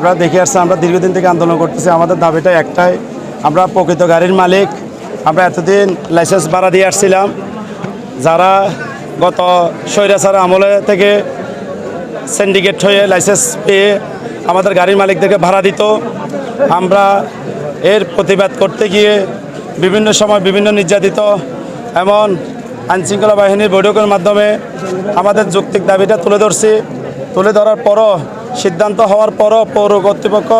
আমরা দেখে আসছি, আমরা দীর্ঘদিন থেকে আন্দোলন করতেছি। আমাদের দাবিটা একটাই, আমরা প্রকৃত গাড়ির মালিক। আমরা এতদিন লাইসেন্স ভাড়া দিয়ে আসছিলাম। যারা গত স্বৈরাচার আমলে থেকে সিন্ডিকেট হয়ে লাইসেন্স পেয়ে আমাদের গাড়ির মালিকদেরকে ভাড়া দিত, আমরা এর প্রতিবাদ করতে গিয়ে বিভিন্ন সময় বিভিন্ন নির্যাতিত এমন আইনশৃঙ্খলা বাহিনীর বৈঠকের মাধ্যমে আমাদের যৌক্তিক দাবিটা তুলে ধরছি। তুলে ধরার পরও সিদ্ধান্ত হওয়ার পরও পৌর কর্তৃপক্ষ,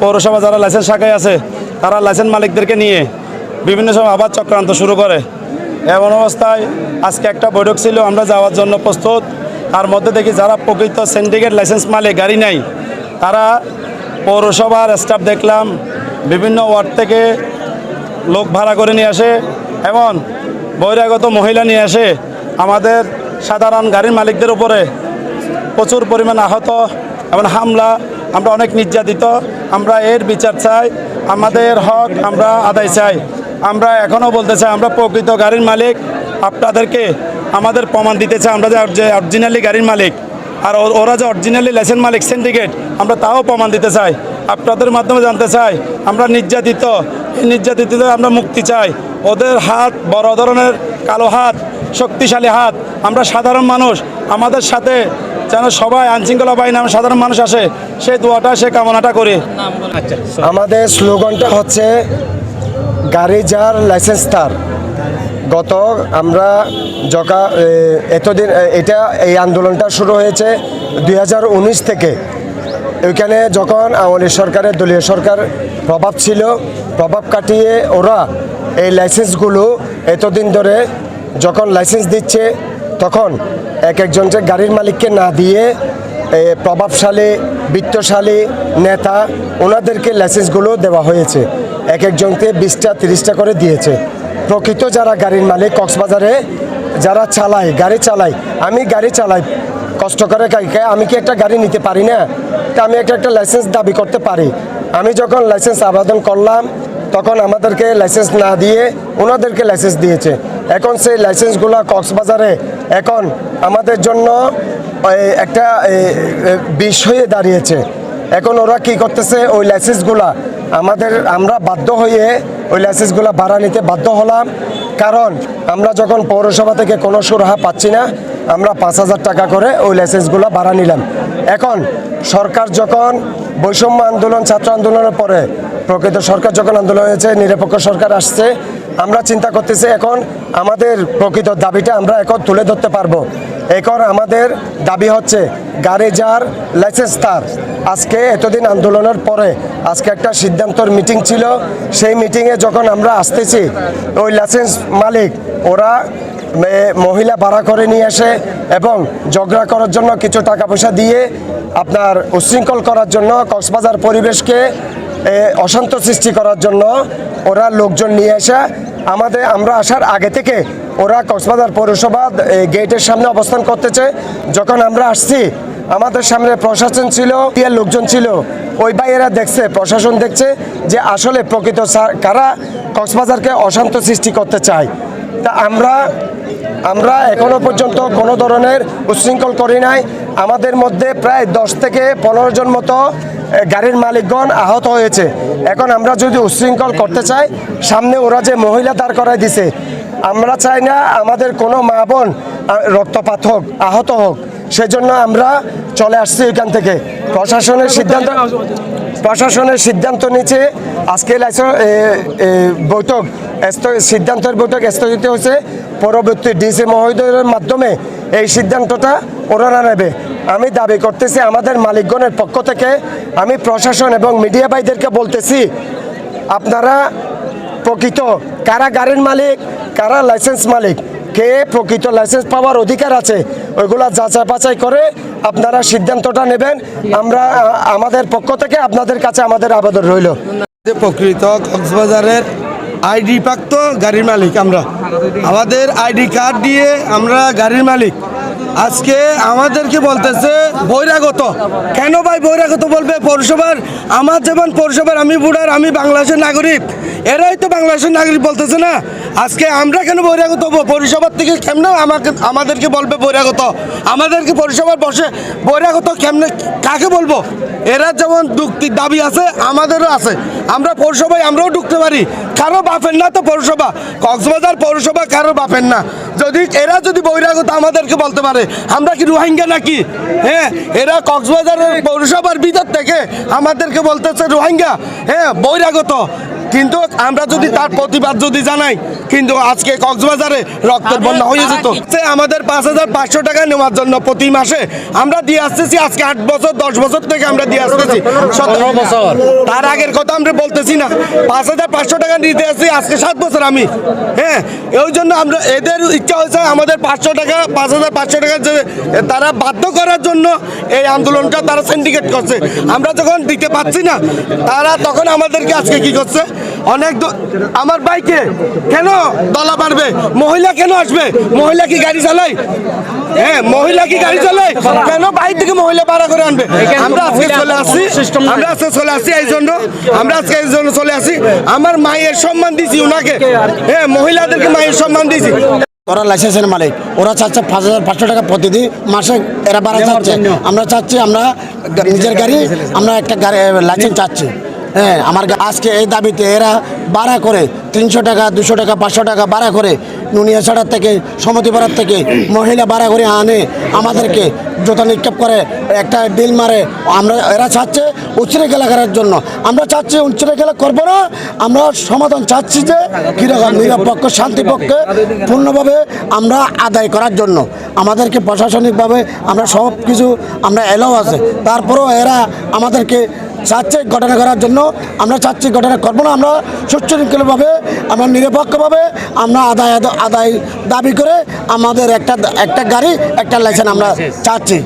পৌরসভা যারা লাইসেন্স শাখায় আছে, তারা লাইসেন্স মালিকদেরকে নিয়ে বিভিন্ন সময় আবার চক্রান্ত শুরু করে। এমন অবস্থায় আজকে একটা বৈঠক ছিল, আমরা যাওয়ার জন্য প্রস্তুত। তার মধ্যে দেখি যারা প্রকৃত সিন্ডিকেট লাইসেন্স মালিক, গাড়ি নাই, তারা পৌরসভার স্টাফ দেখলাম, বিভিন্ন ওয়ার্ড থেকে লোক ভাড়া করে নিয়ে আসে এবং বহিরাগত মহিলা নিয়ে আসে। আমাদের সাধারণ গাড়ির মালিকদের উপরে প্রচুর পরিমাণ আহত এবং হামলা, আমরা অনেক নির্যাতিত। আমরা এর বিচার চাই, আমাদের হক আমরা আদায় চাই। আমরা এখনও বলতে চাই, আমরা প্রকৃত গাড়ির মালিক। আপনাদেরকে আমাদের প্রমাণ দিতে চাই, আমরা যে অরিজিনালি গাড়ির মালিক, আর ওরা যে অরিজিনালি লাইসেন্স মালিক সিন্ডিকেট আমরা তাও প্রমাণ দিতে চাই। আপনাদের মাধ্যমে জানতে চাই, আমরা নির্যাতিত। নির্যাতিত আমরা মুক্তি চাই। ওদের হাত বড় ধরনের, কালো হাত। শক্তিশালী হাত। আমরা সাধারণ মানুষ। আমাদের সাথে যেন সবাই আইনশৃঙ্খলা বাহিনী আমরা সাধারণ মানুষ আসে সেই দোয়াটা সে কামনাটা করি। আমাদের স্লোগানটা হচ্ছে গাড়ি যার লাইসেন্স তার। গত আমরা যকা এতদিন এটা এই আন্দোলনটা শুরু হয়েছে দুই হাজার উনিশ থেকে। ওইখানে যখন আওয়ামী সরকারের দলীয় সরকার প্রভাব ছিল প্রভাব কাটিয়ে ওরা এই লাইসেন্সগুলো এতদিন ধরে যখন লাইসেন্স দিচ্ছে, তখন এক একজনকে গাড়ির মালিককে না দিয়ে প্রভাবশালী, বিত্তশালী নেতা, ওনাদেরকে লাইসেন্সগুলো দেওয়া হয়েছে। এক একজনকে বিশটা, তিরিশটা করে দিয়েছে। প্রকৃত যারা গাড়ির মালিক কক্সবাজারে, যারা চালায়, গাড়ি চালায়, আমি গাড়ি চালাই, কষ্ট করে আমি কি একটা গাড়ি নিতে পারি না? তা আমি একটা একটা লাইসেন্স দাবি করতে পারি। আমি যখন লাইসেন্স আবেদন করলাম, তখন আমাদেরকে লাইসেন্স না দিয়ে ওনাদেরকে লাইসেন্স দিয়েছে। এখন সেই লাইসেন্সগুলো কক্সবাজারে, এখন আমাদের জন্য একটা বিষ হয়ে দাঁড়িয়েছে। এখন ওরা কি করতেছে, ওই লাইসেন্সগুলা, আমাদের, আমরা বাধ্য হয়ে ওই লাইসেন্সগুলা ভাড়া নিতে বাধ্য হলাম। কারণ আমরা যখন পৌরসভা থেকে কোনো সুরাহা পাচ্ছি না, আমরা পাঁচ হাজার টাকা করে ওই লাইসেন্সগুলো ভাড়া নিলাম। এখন সরকার যখন বৈষম্য আন্দোলন, ছাত্র আন্দোলনের পরে প্রকৃত সরকার যখন আন্দোলন হয়েছে, নিরপেক্ষ সরকার আসছে আমরা চিন্তা করতেছি এখন আমাদের প্রকৃত দাবিটা আমরা এখন তুলে ধরতে পারব। এখন আমাদের দাবি হচ্ছে গাড়ি যার লাইসেন্স তার। আজকে এতদিন আন্দোলনের পরে আজকে একটা সিদ্ধান্তর মিটিং ছিল। সেই মিটিংয়ে যখন আমরা আসতেছি, ওই লাইসেন্স মালিক, ওরা মহিলা ভাড়া করে নিয়ে আসে এবং ঝগড়া করার জন্য কিছু টাকা পয়সা দিয়ে আপনার উচ্ছৃঙ্খল করার জন্য কক্সবাজার পরিবেশকে অশান্ত সৃষ্টি করার জন্য ওরা লোকজন নিয়ে আসে আমাদের, আমরা আসার আগে থেকে ওরা কক্সবাজার পৌরসভা গেটের সামনে অবস্থান করতেছে। যখন আমরা আসছি, আমাদের সামনে প্রশাসন ছিল টিয়ার লোকজন ছিল। ওই ভাইয়েরা দেখছে, প্রশাসন দেখছে যে আসলে প্রকৃত কারা কক্সবাজারকে অশান্ত সৃষ্টি করতে চায়। তা আমরা আমরা এখনও পর্যন্ত কোনো ধরনের উচ্ছৃঙ্খল করি নাই। আমাদের মধ্যে প্রায় দশ থেকে পনেরো জন মতো গাড়ির মালিকগণ আহত হয়েছে। এখন আমরা যদি উচ্ছৃঙ্খল করতে চাই, সামনে ওরা যে মহিলা দাঁড় করাই দিছে, আমরা চাই না আমাদের কোনো মা বোন রক্তপাত হোক, আহত হোক। সেজন্য আমরা চলে আসছি এখান থেকে। প্রশাসনের সিদ্ধান্ত প্রশাসনের সিদ্ধান্ত নিচ্ছে আজকে বৈঠক সিদ্ধান্তের বৈঠক স্থগিত হয়েছে। পরবর্তী ডিসি মহোদয়ের মাধ্যমে এই সিদ্ধান্তটা ওনারা নেবে। আমি দাবি করতেছি, আমাদের মালিকগণের পক্ষ থেকে আমি প্রশাসন এবং মিডিয়া ভাইদেরকে বলতেছি, আপনারা প্রকৃত কারা গাড়ির মালিক, কারা লাইসেন্স মালিক কে প্রকৃত লাইসেন্স পাওয়ার অধিকার আছে, ওইগুলা যাচাই পাচাই করে আপনারা সিদ্ধান্তটা নেবেন। আমরা আমাদের পক্ষ থেকে আপনাদের কাছে আমাদের আবেদন রইল। যে প্রকৃত কক্সবাজারের আইডি প্রাপ্ত গাড়ির মালিক আমরা। আমাদের আইডি কার্ড দিয়ে আমরা গাড়ির মালিক আজকে আমাদেরকে বলতেছে বৈরাগত কেন ভাই বৈরাগত বলবে? পৌরসভার, আমার যেমন পৌরসভার, আমি বুড়ার, আমি বাংলাদেশের নাগরিক। এরাই তো বাংলাদেশের নাগরিক বলতেছে না। আজকে আমরা কেন বৈরাগত হব? পৌরসভার থেকে কেমন আমাকে, আমাদেরকে বলবে বহিরাগত? আমাদেরকে পৌরসভার বসে বৈরাগত কেমনে, কাকে বলব? এরা যেমন দুঃখির দাবি আছে, আমাদেরও আছে। আমরা পৌরসভায়, আমরাও ঢুকতে পারি। কারও বাপের না তো পৌরসভা। কক্সবাজার পৌরসভা কারও বাপের না। যদি, এরা যদি বৈরাগত আমাদেরকে বলতে পারে আমরা কি রোহিঙ্গা নাকি? হ্যাঁ এরা কক্সবাজারের পৌরসভার ভিতর থেকে আমাদেরকে বলতেছে রোহিঙ্গা। হ্যাঁ বহিরাগত। কিন্তু আমরা যদি তার প্রতিবাদ যদি জানাই কিন্তু আজকে কক্সবাজারে রক্তের বন্যা হয়ে যেত। সে আমাদের পাঁচ হাজার পাঁচশো টাকা নেওয়ার জন্য প্রতি মাসে আমরা দিয়ে আসতেছি আজকে আট বছর দশ বছর থেকে আমরা দিয়ে আসতেছি। সতেরো বছর। তার আগের কথা আমরা বলতেছি না। পাঁচ হাজার পাঁচশো টাকা নিতে আসছি আজকে সাত বছর আমি। হ্যাঁ এই জন্য আমরা এদের ইচ্ছা হয়েছে আমাদের পাঁচশো টাকা পাঁচ হাজার পাঁচশো টাকা যে তারা বাধ্য করার জন্য এই আন্দোলনটা তারা সিন্ডিকেট করছে। আমরা যখন দিতে পারছি না তারা তখন আমাদেরকে আজকে কি করছে? অনেক আমার বাইকে কেন দলা পারবে মহিলা কেন আসবে? মহিলা কি গাড়ি চালায়? হ্যাঁ মহিলা কি গাড়ি চালায়? কেন বাইক থেকে মহিলা ভাড়া করে আনবে? আমরা আজকে চলে আসছি আমরা আজকে চলে আসছি এই জন্য আমরা আজকে এই জন্য চলে আসি। আমার মায়ের সম্মান দিছি ওনাকে হ্যাঁ মহিলাদেরকে মায়ের সম্মান দিছি। ওরা লাইসেন্সের মালিক ওরা চাচ্ছে পাঁচ হাজার পাঁচশো টাকা প্রতিদিন মাসে এরা বাড়া চাচ্ছে। আমরা চাচ্ছি আমরা নিজের গাড়ি আমরা একটা গাড়ি লাইসেন্স চাচ্ছি। হ্যাঁ আমার আজকে এই দাবিতে এরা ভাড়া করে তিনশো টাকা, দুশো টাকা, পাঁচশো টাকা ভাড়া করে নুনিয়াছাড়ার থেকে সমতিপাড়ার থেকে মহিলা ভাড়া করে আনে, আমাদেরকে জোতা নিক্ষেপ করে, একটা বিল মারে। আমরা, এরা চাচ্ছে উচ্চরেখেলা করার জন্য। আমরা চাচ্ছি উচ্চরেখেলা করব না। আমরা সমাধান চাচ্ছি যে কীরকম নিরপেক্ষ, শান্তিপক্ষে, পূর্ণভাবে আমরা আদায় করার জন্য। আমাদেরকে প্রশাসনিকভাবে আমরা সব কিছু আমরা এলাও আছে। তারপরেও এরা আমাদেরকে চাচ্ছে ঘটনা করার জন্য আমরা চাচ্ছি ঘটনা করব না, আমরা সুচ্ছৃঙ্খলভাবে আমরা নিরপেক্ষভাবে, আমরা আদায় আদায় দাবি করে আমাদের একটা একটা গাড়ি, একটা লাইসেন্স আমরা চাচ্ছি।